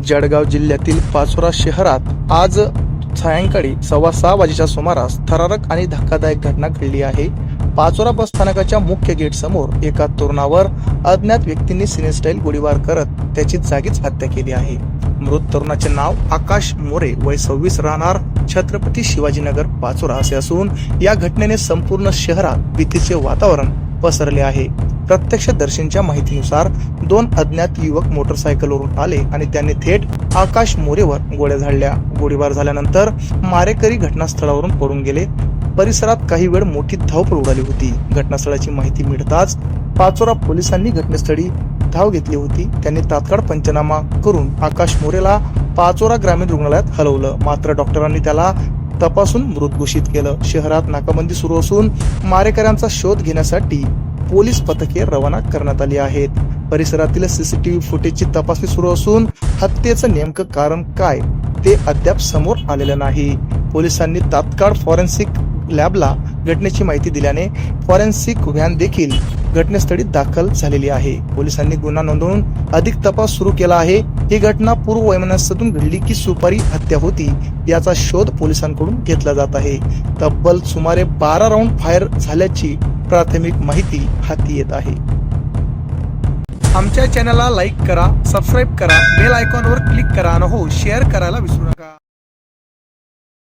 जळगाव जिल्ह्यातील पाचोरा शहरात आज सायंकाळी सव्वा सहा वाजेच्या सुमारास थरारक आणि धक्कादायक घटना घडली आहे. पाचोरा बस स्थानकाच्या मुख्य गेट समोर एका तरुणावर अज्ञात व्यक्तींनी सिनेस्टाईल गोळीबार करत त्याची जागीच हत्या केली आहे. मृत तरुणाचे नाव आकाश मोरे वय सव्वीस राहणार छत्रपती शिवाजीनगर पाचोरा असे असून या घटनेने संपूर्ण शहरात भीतीचे वातावरण पसरले आहे. प्रत्यक्षदर्शींच्या माहितीनुसार दोन अज्ञात युवक मोटरसायकलवरून आले आणि त्यांनी थेट आकाश मोरेवर गोळ्या झाडल्या. गोळीबार झाल्यानंतर मारेकरी घटनास्थळावरून पळून गेले. परिसरात काही वेळ मोठी धावपळ उडाली होती. घटनास्थळाची माहिती मिळताच पाचोरा पोलिसांनी घटनास्थळी धाव घेतली होती. त्यांनी तात्काळ पंचनामा करून आकाश मोरेला पाचोरा ग्रामीण रुग्णालयात हलवलं. मात्र डॉक्टरांनी त्याला तपासून मृत घोषित केलं. शहरात नाकाबंदी सुरू असून मारेकऱ्यांचा शोध घेण्यासाठी पोलीस पथके रवाना करण्यात आली आहेत. परिसरातील सीसीटीव्ही फुटेजची तपासणी सुरू असून हत्येचं नेमकं कारण काय ते अद्याप समोर आलेलं नाही. पोलिसांनी तात्काळ फॉरेन्सिक लॅबला घटनेची माहिती दिल्याने फॉरेन्सिक व्हॅन देखील घटनास्थळी दाखल झालेली आहे. पोलिसांनी गुन्हा नोंदवून अधिक तपास सुरू केला आहे. ही घटना पूर्व वैमनस्यातून घडली की सुपारी हत्या होती याचा शोध पोलिसांकडून घेतला जात आहे. तब्बल सुमारे बारा राऊंड फायर झाल्याची प्राथमिक माहिती हाती येत आहे. आमच्या चॅनलला लाईक करा सबस्क्राईब करा बेल आयकॉनवर क्लिक करा आणि हो शेअर करायला विसरू नका.